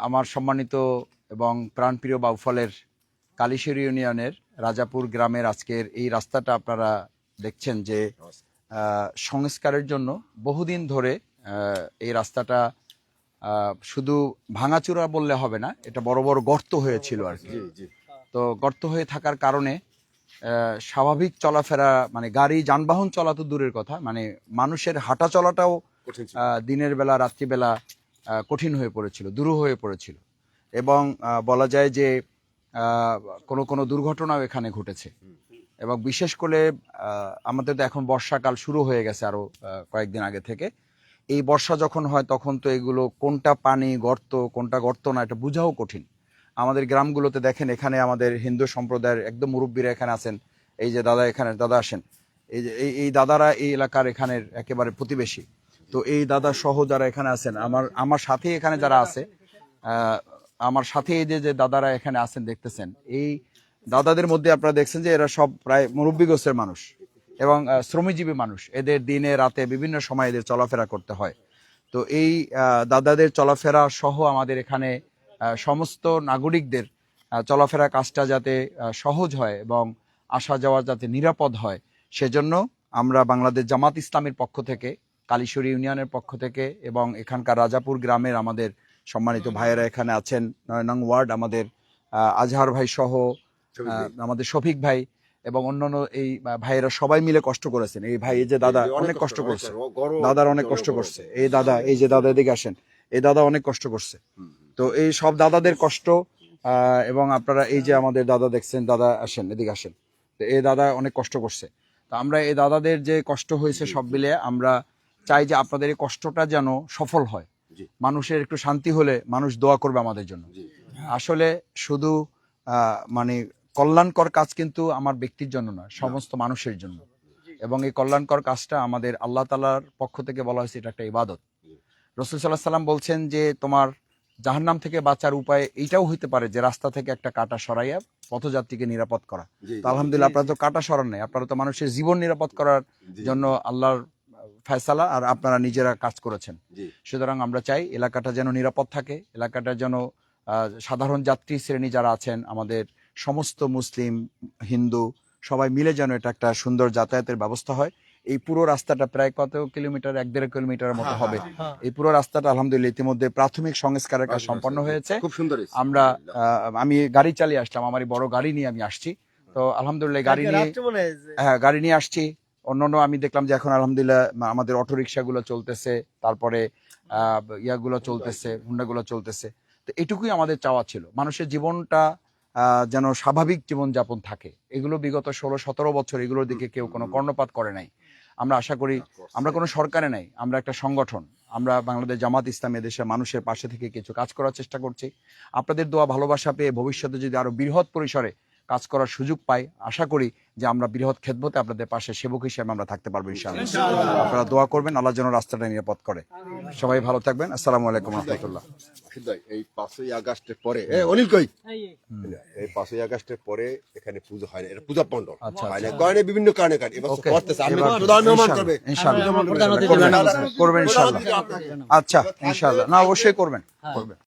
আমার সম্মানিত এবং প্রাণপ্রিয় বাউফলের কালীশ্বর ইউনিয়নের রাজাপুর গ্রামের আজকের এই রাস্তাটা আপনারা দেখছেন যে সংস্কারের জন্য বহুদিন ধরে এই রাস্তাটা শুধু ভাঙাচুরা বললে হবে না এটা বড় বড় গর্ত হয়েছিল আর কি। তো গর্ত হয়ে থাকার কারণে স্বাভাবিক চলাফেরা মানে গাড়ি যানবাহন চলা তো দূরের কথা মানে মানুষের হাঁটা চলাটাও দিনের বেলা রাত্রিবেলা কঠিন হয়ে পড়েছিল, দুরূহ হয়ে পড়েছিল। এবং বলা যায় যে কোনো কোনো দুর্ঘটনাও এখানে ঘটেছে। এবং বিশেষ করে আমাদের তো এখন বর্ষাকাল শুরু হয়ে গেছে আরও কয়েকদিন আগে থেকে। এই বর্ষা যখন হয়, তখন তো এগুলো কোনটা পানি গর্ত, কোনটা গর্ত না, এটা বোঝাও কঠিন। আমাদের গ্রামগুলোতে দেখেন, এখানে আমাদের হিন্দু সম্প্রদায়ের একদম মুরব্বীরা এখানে আছেন। এই যে দাদা এখানে, দাদা আসেন। এই যে এই দাদারা এই এলাকার এখানের একেবারে প্রতিবেশী। তো এই দাদা সহ যারা এখানে আছেন আমার আমার সাথে এখানে যারা আছে আমার সাথে এই যে যে দাদারা এখানে আছেন দেখতেছেন এই দাদাদের মধ্যে আপনারা দেখছেন যে এরা সব প্রায় মুরব্বী গোছের মানুষ এবং আহ, শ্রমজীবী মানুষ। এদের দিনে রাতে বিভিন্ন সময় এদের চলাফেরা করতে হয়। তো এই দাদাদের চলাফেরা সহ আমাদের এখানে সমস্ত নাগরিকদের চলাফেরা কাজটা যাতে সহজ হয় এবং আসা যাওয়া যাতে নিরাপদ হয় সেজন্য আমরা বাংলাদেশ জামাত ইসলামের পক্ষ থেকে কালীশ্বরী ইউনিয়নের পক্ষ থেকে এবং এখানকার রাজাপুর গ্রামের আমাদের সম্মানিত ভাইয়েরা এখানে আছেন নয় নং ওয়ার্ড আমাদের আজহার ভাই সহ আমাদের শফিক ভাই এবং অন্যান্য এই ভাইয়েরা সবাই মিলে কষ্ট করেছেন। এই ভাই এই যে দাদা অনেক কষ্ট করছে। দাদার অনেক কষ্ট করছে। এই দাদা এই যে দাদা এদিকে আসেন। এই দাদা অনেক কষ্ট করছে। তো এই সব দাদাদের কষ্ট আহ, এবং আপনারা এই যে আমাদের দাদা দেখছেন দাদা আসেন এদিকে আসেন। তো এই দাদা অনেক কষ্ট করছে। তো আমরা এই দাদাদের যে কষ্ট হয়েছে সব মিলে আমরা চাই যে আপনাদের এই কষ্টটা যেন সফল হয়। মানুষের একটু শান্তি হলে মানুষ দোয়া করবে আমাদের জন্য। আসলে শুধু মানে কল্যাণকর কাজ কিন্তু আমার ব্যক্তির জন্য নয় সমস্ত মানুষের জন্য। এবং এই কল্যাণকর কাজটা আমাদের আল্লাহ তালার পক্ষ থেকে বলা হয়েছে এটা একটা ইবাদত। রসুল সাল্লাহ সাল্লাম বলছেন যে তোমার জাহান্নাম থেকে বাঁচার উপায় এইটাও হইতে পারে যে রাস্তা থেকে একটা কাটা সরাইয়া পথযাত্রীকে নিরাপদ করা। তো আলহামদুলিল্লাহ আপনারা তো কাটা সরান নাই। আপনারা তো মানুষের জীবন নিরাপদ করার জন্য আল্লাহর ফয়সালা আর আপনারা নিজেরা কাজ করেছেন। সুতরাং আমরা চাই এলাকাটা যেন নিরাপদ থাকে এলাকাটা যেন সাধারণ যাত্রী শ্রেণি যারা আছেন আমাদের সমস্ত মুসলিম হিন্দু সবাই মিলে যেন এটা একটা সুন্দর যাতায়াতের ব্যবস্থা হয়। এই পুরো রাস্তাটা প্রায় কত কিলোমিটার? এক দেড় কিলোমিটারের মতো হবে। এই পুরো রাস্তাটা আলহামদুলিল্লাহ ইতিমধ্যে প্রাথমিক সংস্কারের কাজ সম্পন্ন হয়েছে। খুব সুন্দর আমরা আহ, আমি গাড়ি চালিয়ে আসলাম আমার বড় গাড়ি নিয়ে আমি আসছি। তো আলহামদুলিল্লাহ গাড়ি নিয়ে হ্যাঁ গাড়ি নিয়ে আসছি। অন্যান্য আমি দেখলাম যে এখন আলহামদুলিল্লাহ আমাদের অটো রিক্সাগুলো চলতেছে তারপরে আহ, ইয়াগুলো চলতেছে হুন্ডাগুলো চলতেছে। তো এটুকুই আমাদের চাওয়া ছিল। মানুষের জীবনটা যেন স্বাভাবিক জীবন যাপন থাকে। এগুলো বিগত ষোলো সতেরো বছর এগুলোর দিকে কেউ কোনো কর্ণপাত করে নাই। আমরা আশা করি আমরা কোনো সরকারে নাই আমরা একটা সংগঠন। আমরা বাংলাদেশ জামাত ইসলাম এদেশের মানুষের পাশে থেকে কিছু কাজ করার চেষ্টা করছি। আপনাদের দোয়া ভালোবাসা পেয়ে ভবিষ্যতে যদি আরও বৃহৎ পরিসরে কাজ করার সুযোগ পাই। আশা করি যে আমরা বৃহৎ খেদমতে আপনাদের পাশে সেবক হিসেবে আমরা থাকতে পারব ইনশাআল্লাহ। আপনারা দোয়া করবেন আল্লাহ যেন রাস্তাটা নিরাপদ করে। সবাই ভালো থাকবেন। আসসালামু আলাইকুম রহমতুল্লাহ। এই পাঁচই আগস্টের পরে এ অনিল কই? এই। পাঁচই আগস্টের পরে এখানে পুজো হয় না। এটা পূজা মণ্ডল। আচ্ছা, হয় না কারণে বিভিন্ন কারণে কারণে এবার করতেছে। আমি প্রধান মেহমান করবে। ইনশাআল্লাহ। করবেন করবেন ইনশাআল্লাহ। আচ্ছা ইনশাআল্লাহ। না অবশ্যই করবেন। করবেন।